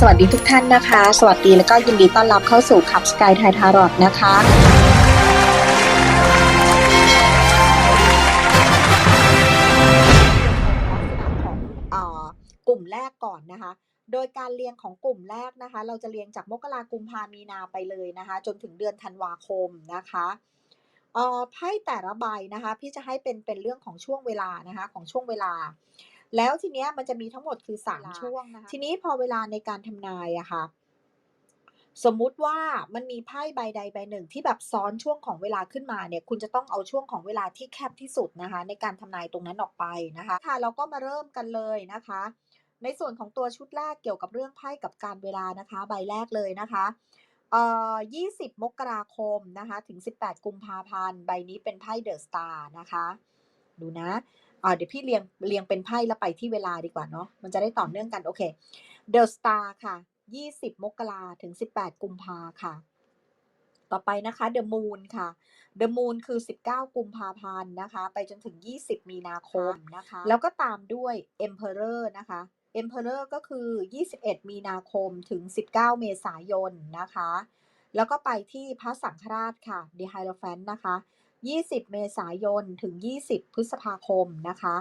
สวัสดีทุกท่านนะคะ สวัสดีแล้วก็ยินดีต้อนรับเข้าสู่ขับสกายไทยทารอดนะคะของเอ่อกลุ่มแรกก่อนนะคะ โดยการเรียงของกลุ่มแรกนะคะ เราจะเรียงจากมกรากุมภามีนาไปเลยนะคะ จนถึงเดือนธันวาคมนะคะอ่อไพ่แต่ละใบนะคะ พี่จะให้เป็นเป็นเรื่องของช่วงเวลานะคะของช่วงเวลา แล้วทีเนี้ยมันจะมีทั้งหมดคือสามช่วงนะคะทีนี้พอเวลาในการทำนายอะค่ะ สมมุติว่ามันมีไพ่ใบใดใบหนึ่งที่แบบซ้อนช่วงของเวลาขึ้นมาเนี่ย คุณจะต้องเอาช่วงของเวลาที่แคบที่สุดนะคะ ในการทำนายตรงนั้นออกไปนะคะค่ะเราก็มาเริ่มกันเลยนะคะ ในส่วนของตัวชุดแรกเกี่ยวกับเรื่องไพ่กับการเวลานะคะ ใบแรกเลยนะคะเอ่อ20 มกราคมนะคะ ถึง 18 กุมภาพันธ์ ใบนี้เป็นไพ่เดอะสตาร์นะคะ ดูนะอ่าเดี๋ยวพี่เรียงเรียงเป็นไพ่แล้วไปที่เวลาดีกว่าเนาะมันจะได้ต่อเนื่องกันโอเคเดอะสตาร์ค่ะ 20 มกราถึง 18 กุมภาค่ะ ต่อไปนะคะเดอะมูนค่ะเดอะมูนคือ 19 กุมภาพันธ์นะคะ ไปจนถึง 20 มีนาคมนะคะ แล้วก็ตามด้วย Emperor นะคะ Emperor ก็คือ 21 มีนาคมถึง 19 เมษายนนะคะ แล้วก็ไปที่พระสังฆราชค่ะ The Hierophant นะคะ 20 เมษายน ถึง 20 พฤษภาคมนะคะ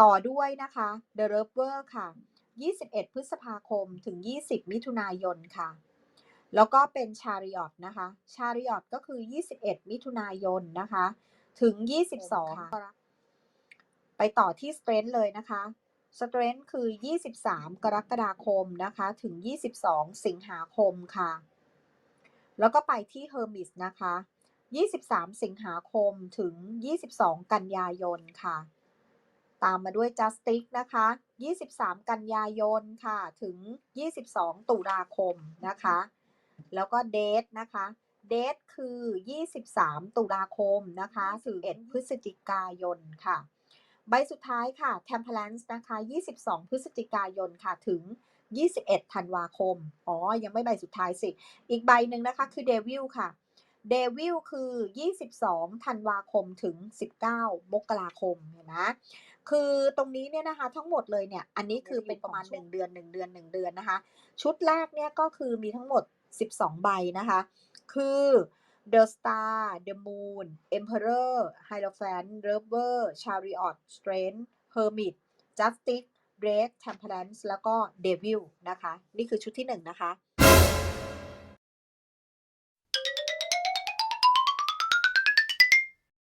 ต่อด้วยนะคะ The Lover ค่ะ 21 พฤษภาคม ถึง 20 มิถุนายนค่ะ แล้วก็เป็น Chariot นะคะ Chariot ก็คือ 21 มิถุนายนนะคะ ถึง 22ค่ะไปต่อที่ Strength เลยนะคะ Strength คือ 23 กรกฎาคมนะคะ ถึง 22 สิงหาคมค่ะ แล้วก็ไปที่ Hermes นะคะ 23 สิงหาคมถึง 22 กันยายนค่ะ ตามมาด้วย Justice นะคะ 23 กันยายนค่ะ ถึง 22 ตุลาคมนะคะ แล้วก็ Date นะคะ Date คือ 23 ตุลาคมนะคะ ถึง 1 พฤศจิกายนค่ะ ใบสุดท้ายค่ะ Temperance นะคะ 22 พฤศจิกายนค่ะ ถึง 21 ธันวาคม อ๋อ ยังไม่ใบสุดท้ายสิ อีกใบหนึ่งนะคะคือ Devil ค่ะ Devil คือ 22 ธันวาคม ถึง 19 มกราคม เห็นไหมคือตรงนี้เนี่ยนะคะทั้งหมดเลยเนี่ย อันนี้คือเป็นประมาณ 1 เดือน 1 เดือน 1 เดือนนะคะ ชุดแรกเนี่ยก็คือมีทั้งหมด 12 ใบนะคะ คือ The Star The Moon Emperor Hierophant Lover Chariot Strength Hermit Justice Drake Temperance แล้วก็ Devil นะคะ นี่คือชุดที่1นะคะ